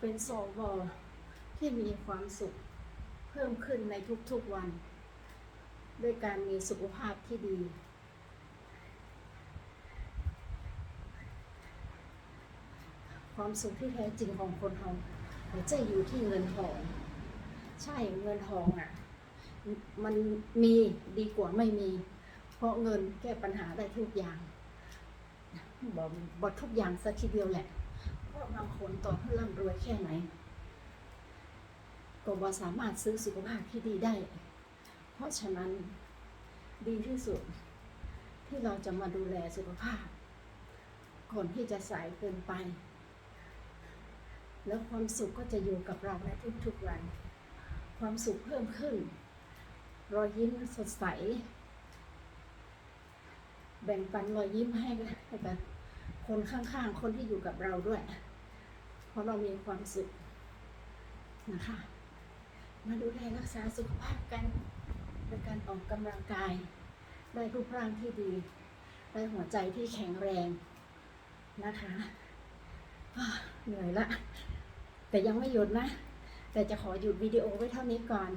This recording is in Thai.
เป็นสวที่มีความสุขเพิ่มขึ้นในทุกๆวัน ด้วยการมีสุขภาพที่ดี ความสุขที่แท้จริงของคนเราไม่ใช่อยู่ที่เงินทอง ใช่เงินทองอะ มันมีดีกว่าไม่มี เพราะเงินแก้ปัญหาได้ทุกอย่างบอกบททุกอย่างสักทีเดียวแหละ เราะบางคนต่อให้ร่ำรวยแค่ไหน ก็บ่สามารถซื้อสุขภาพที่ดีได้ เพราะฉะนั้นดีที่สุด ที่เราจะมาดูแลสุขภาพก่อนที่จะสายเกินไป แล้วความสุขก็จะอยู่กับเราในทุกๆวัน ความสุขเพิ่มขึ้น รอยยิ้มสดใส แบ่งปันรอยยิ้มให้ให้กับคนข้างๆ คนที่อยู่กับเราด้วย เพราะเรามีความสุขนะคะ มาดูแลรักษาสุขภาพกันโดยการออกกำลังกาย ได้รูปร่างที่ดี ได้หัวใจที่แข็งแรงนะคะเหนื่อยละ แต่ยังไม่หยุดนะ แต่จะขอหยุดวิดีโอไว้เท่านี้ก่อน